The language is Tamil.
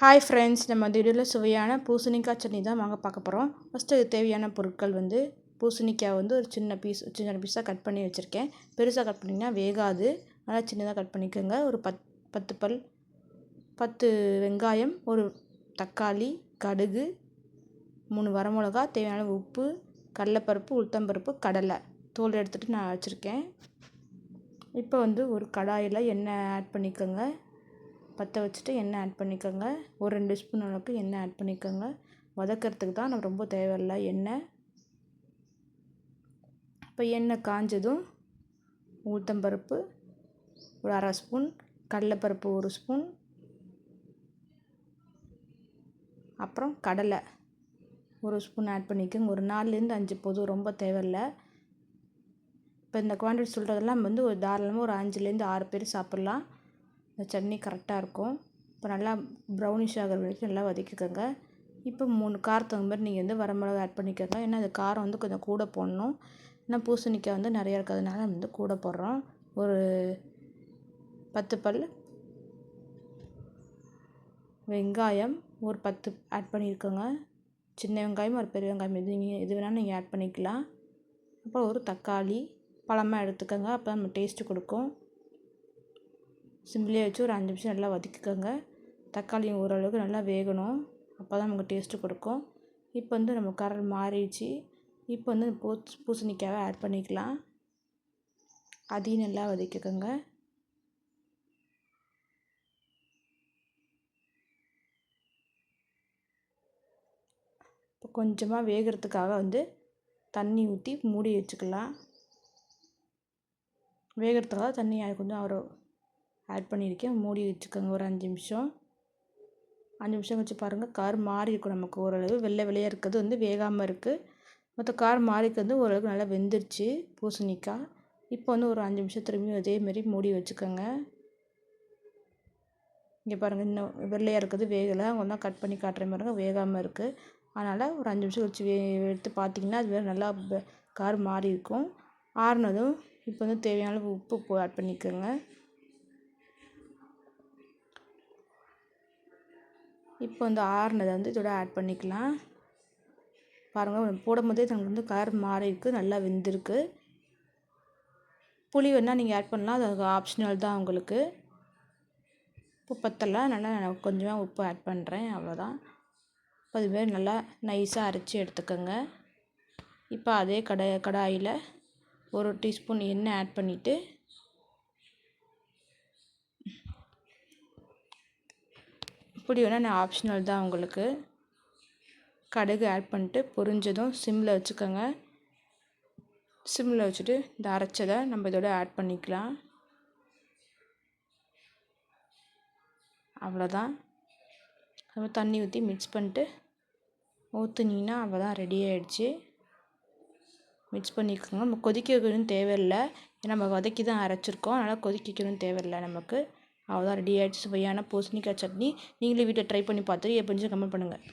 ஹாய் ஃப்ரெண்ட்ஸ் நம்ம அந்த வீடியோவில் சுவையான பூசணிக்காய் சட்னி தான் வாங்க பார்க்க போகிறோம் ஃபஸ்ட்டு தேவையான பொருட்கள் வந்து பூசணிக்காய் வந்து ஒரு சின்ன பீஸ் சின்ன பீஸாக கட் பண்ணி வச்சுருக்கேன். பெருசாக கட் பண்ணிங்கன்னா வேகாது. நல்லா சின்னதாக கட் பண்ணிக்கோங்க. ஒரு பத் பத்து பல் பத்து வெங்காயம் ஒரு தக்காளி கடுகு மூணு வரமிளகா தேவையான உப்பு கடலைப்பருப்பு உளுத்தம்பருப்பு கடலை தோல் எடுத்துகிட்டு நான் வச்சுருக்கேன். இப்போ வந்து ஒரு கடாயில் எண்ணெய் ஆட் பண்ணிக்கோங்க. பற்ற வச்சுட்டு எண்ணெய் ஆட் பண்ணிக்கோங்க. ஒரு ரெண்டு ஸ்பூன் அளவுக்கு எண்ணெய் ஆட் பண்ணிக்கோங்க. வதக்கிறதுக்கு தான் நம்ம ரொம்ப தேவையில்ல எண்ணெய். இப்போ எண்ணெய் காஞ்சதும் ஊத்தம்பருப்பு ஒரு அரை ஸ்பூன் கடலைப்பருப்பு ஒரு ஸ்பூன் அப்புறம் கடலை ஒரு ஸ்பூன் ஆட் பண்ணிக்கோங்க. ஒரு நாலுலேருந்து அஞ்சு போதும் ரொம்ப தேவையில்லை. இப்போ இந்த குவான்டிட்டி சொல்கிறதெல்லாம் வந்து ஒரு தாராளமாக ஒரு அஞ்சுலேருந்து ஆறு பேர் சாப்பிட்லாம். இந்த சட்னி கரெக்டாக இருக்கும். இப்போ நல்லா ப்ரௌனிஷ் ஆகிற வரைக்கும் நல்லா வதக்கிக்கோங்க. இப்போ மூணு காரத்துக்கு தகுந்த மாதிரி நீங்கள் வந்து வரமிளகா ஆட் பண்ணிக்கோங்க. ஏன்னா அது காரம் வந்து கொஞ்சம் கூட போடணும். ஏன்னா பூசணிக்காய் வந்து நிறையா இருக்கிறதுனால வந்து கூட போடுறோம். ஒரு பத்து பல் வெங்காயம் ஒரு பத்து ஆட் பண்ணியிருக்கோங்க சின்ன வெங்காயம் ஒரு பெரிய வெங்காயம் எது நீங்கள் எது வேணாலும் நீங்கள் ஆட் பண்ணிக்கலாம். அப்புறம் ஒரு தக்காளி பழமாக எடுத்துக்கோங்க. அப்போ நம்ம டேஸ்ட்டு கொடுக்கும். சிம்லேயே வச்சு ஒரு அஞ்சு நிமிஷம் நல்லா வதக்கிக்கோங்க. தக்காளியும் ஓரளவுக்கு நல்லா வேகணும். அப்போ தான் நமக்கு டேஸ்ட்டு கொடுக்கும். இப்போ வந்து நம்ம கரல் மாறிடுச்சு. இப்போ வந்து பூ பூசணிக்காவை ஆட் பண்ணிக்கலாம். அதையும் நல்லா வதக்கிக்கோங்க. இப்போ கொஞ்சமாக வேகிறதுக்காக வந்து தண்ணி ஊற்றி மூடி வச்சுக்கலாம். வேகிறதுக்காக தண்ணி கொஞ்சம் ஒரு ஆட் பண்ணியிருக்கேன் மூடி வச்சுக்கோங்க. ஒரு அஞ்சு நிமிஷம். அஞ்சு நிமிஷம் வச்சு பாருங்கள் கார் மாறி இருக்கும் நமக்கு ஓரளவு. வெள்ளை வெள்ளையாக இருக்கிறது வந்து வேகாமல் இருக்குது மற்ற கார் மாறிக்கு வந்து ஓரளவுக்கு நல்லா வெந்துருச்சு. பூசணிக்காய். இப்போ வந்து ஒரு அஞ்சு நிமிஷம் திரும்பி அதேமாரி மூடி வச்சுக்கோங்க. இங்கே பாருங்கள் இன்னும் வெள்ளையாக இருக்குது வேகலை. அவங்க தான் கட் பண்ணி காட்டுற பாருங்கள் வேகாமல் இருக்குது அதனால் ஒரு அஞ்சு நிமிஷம் வச்சு வே எடுத்து பார்த்தீங்கன்னா அது வேறு நல்லா கார் மாறி இருக்கும். ஆறுனதும் இப்போ வந்து தேவையான உப்பு ஆட் பண்ணிக்கோங்க. இப்போ வந்து ஆறுனதை வந்து இதோட ஆட் பண்ணிக்கலாம். பாருங்கள் போடும்போதே தங்களுக்கு வந்து கலர் மாறி இருக்குது நல்லா வெந்திருக்கு. புளி வேணால் நீங்கள் ஆட் பண்ணலாம் அது ஆப்ஷனல் தான் உங்களுக்கு. உப்பு பத்தலை நல்லா நான் கொஞ்சமாக உப்பு ஆட் பண்ணுறேன் அவ்வளோதான் அதுமாரி நல்லா நைஸாக அரைச்சி எடுத்துக்கோங்க. இப்போ அதே கடை கடாயில் ஒரு டீஸ்பூன் எண்ணெய் ஆட் பண்ணிவிட்டு இப்படி வேணால் நான் ஆப்ஷனல் தான் உங்களுக்கு. கடுகு ஆட் பண்ணிட்டு பொரிஞ்சதும் சிம்மில் வச்சுக்கோங்க. சிம்மில் வச்சுட்டு இந்த அரைச்சதை நம்ம இதோட ஆட் பண்ணிக்கலாம். அவ்வளோதான். நம்ம தண்ணி ஊற்றி மிக்ஸ் பண்ணிட்டு ஊற்றுனீங்கன்னா அவ்வளோதான் ரெடி ஆகிடுச்சு மிக்ஸ் பண்ணிக்கோங்க. நம்ம கொதிக்க வைக்கணும்னு தேவையில்லை. ஏன்னா நம்ம வதக்கி தான் அரைச்சிருக்கோம். அதனால் கொதிக்க வைக்கணும்னு தேவையில்லை நமக்கு. அவ்வளோதான் ரெடி ஆகிடுச்சு சுவையான பூசணிக்காய் சட்னி. நீங்களே வீட்டில் ட்ரை பண்ணி பார்த்துட்டு எப்படி கமெண்ட் பண்ணுங்கள்